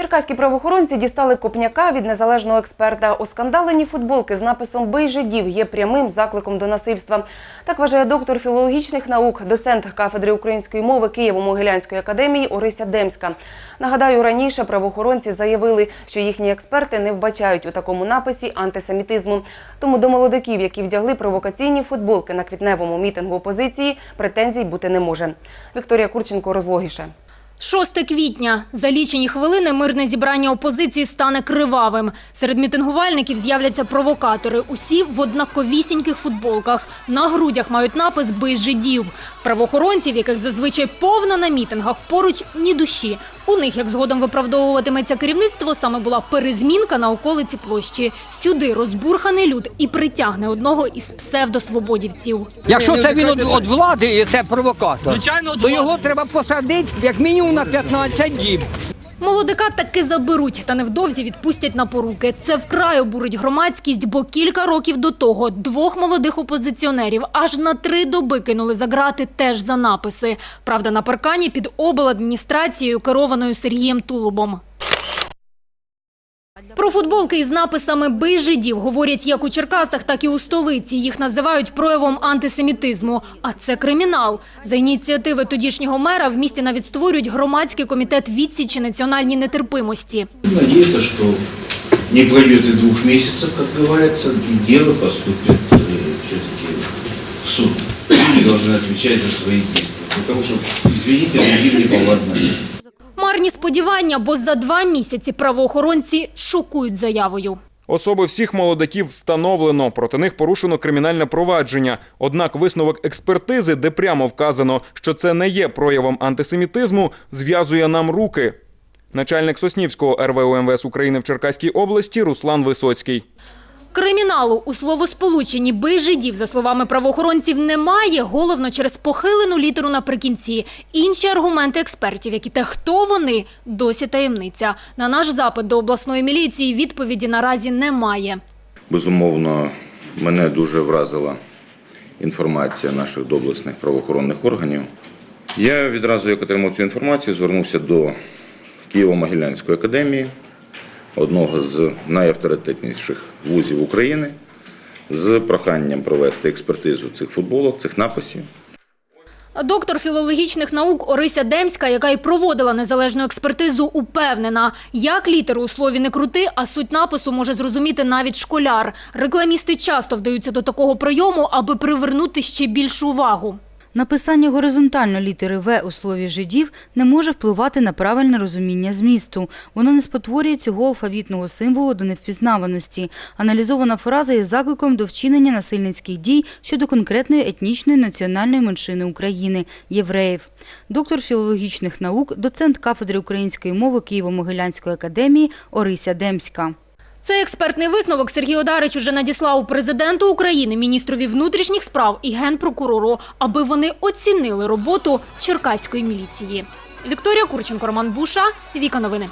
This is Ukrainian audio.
Черкаські правоохоронці дістали копняка від незалежного експерта. Оскандалені футболки з написом «Бий жидів» є прямим закликом до насильства. Так вважає доктор філологічних наук, доцент кафедри української мови Києво-Могилянської академії Орися Демська. Нагадаю, раніше правоохоронці заявили, що їхні експерти не вбачають у такому написі антисемітизму. Тому до молодиків, які вдягли провокаційні футболки на квітневому мітингу опозиції, претензій бути не може. Вікторія Курченко розлогіше. 6 квітня. За лічені хвилини мирне зібрання опозиції стане кривавим. Серед мітингувальників з'являться провокатори. Усі в однаковісіньких футболках. На грудях мають напис «Бий жидів». Правоохоронців, яких зазвичай повно на мітингах, поруч ні душі. У них, як згодом виправдовуватиметься керівництво, саме була перезмінка на околиці площі. Сюди розбурханий люд і притягне одного із псевдосвободівців. Якщо це він від влади і це провокатор, Звичайно, то його треба посадити як мінімум на 15 діб. Молодика таки заберуть та невдовзі відпустять на поруки. Це вкрай обурить громадськість, бо кілька років до того двох молодих опозиціонерів аж на три доби кинули за грати теж за написи. Правда, на паркані під обладміністрацією, керованою Сергієм Тулубом. Про футболки із написами «Бий жидів» говорять як у Черкастах, так і у столиці. Їх називають проявом антисемітизму. А це кримінал. За ініціативи тодішнього мера в місті навіть створюють громадський комітет відсічі національній нетерпимості. Надеяться, что не пройдет и двух месяцев, как говорится, и дело поступит все-таки в суд. Люди должны отвечать за свои действия. Потому что, извините, другим не повадно. Марні сподівання, бо за два місяці правоохоронці шокують заявою. Особи всіх молодиків встановлено, проти них порушено кримінальне провадження. Однак висновок експертизи, де прямо вказано, що це не є проявом антисемітизму, зв'язує нам руки. Начальник Соснівського РВУ МВС України в Черкаській області Руслан Висоцький. Криміналу у словосполученні «бий жидів», за словами правоохоронців, немає, головно через похилену літеру наприкінці. Інші аргументи експертів, які те, хто вони, досі таємниця. На наш запит до обласної міліції відповіді наразі немає. Безумовно, мене дуже вразила інформація наших доблесних правоохоронних органів. Я відразу, як отримав цю інформацію, звернувся до Києво-Могилянської академії, одного з найавторитетніших вузів України, з проханням провести експертизу цих футболок, цих написів. Доктор філологічних наук Орися Демська, яка й проводила незалежну експертизу, упевнена, як літеру у слові не крути, а суть напису може зрозуміти навіть школяр. Рекламісти часто вдаються до такого прийому, аби привернути ще більшу увагу. Написання горизонтально літери В у слові жидів не може впливати на правильне розуміння змісту. Воно не спотворює цього алфавітного символу до невпізнаваності. Аналізована фраза є закликом до вчинення насильницьких дій щодо конкретної етнічної національної меншини України – євреїв. Доктор філологічних наук, доцент кафедри української мови Києво-Могилянської академії Орися Демська. Цей експертний висновок Сергій Одарич уже надіслав президенту України, міністрові внутрішніх справ і генпрокурору, аби вони оцінили роботу черкаської міліції. Вікторія Курченко, Роман Буша, Віка Новини.